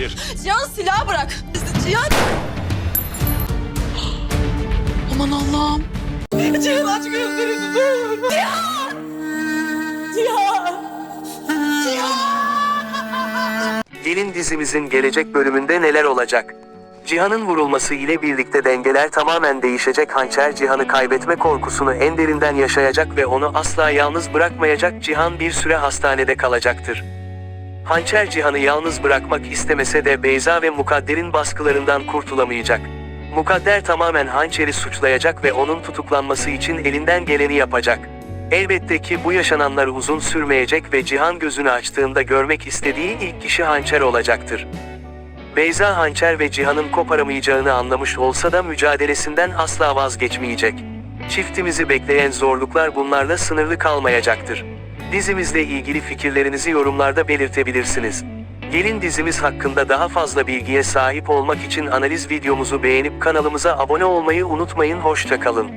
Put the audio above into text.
Hayır. Cihan silahı bırak. Cihan. Aman Allah'ım. Cihan aç gözlerini dur. Cihan. Cihan. Gelin dizimizin gelecek bölümünde neler olacak? Cihan'ın vurulması ile birlikte dengeler tamamen değişecek. Hançer Cihan'ı kaybetme korkusunu en derinden yaşayacak ve onu asla yalnız bırakmayacak. Cihan bir süre hastanede kalacaktır. Hançer Cihan'ı yalnız bırakmak istemese de Beyza ve Mukadder'in baskılarından kurtulamayacak. Mukadder tamamen Hançer'i suçlayacak ve onun tutuklanması için elinden geleni yapacak. Elbette ki bu yaşananlar uzun sürmeyecek ve Cihan gözünü açtığında görmek istediği ilk kişi Hançer olacaktır. Beyza Hançer ve Cihan'ın koparamayacağını anlamış olsa da mücadelesinden asla vazgeçmeyecek. Çiftimizi bekleyen zorluklar bunlarla sınırlı kalmayacaktır. Dizimizle ilgili fikirlerinizi yorumlarda belirtebilirsiniz. Gelin dizimiz hakkında daha fazla bilgiye sahip olmak için analiz videomuzu beğenip kanalımıza abone olmayı unutmayın. Hoşçakalın.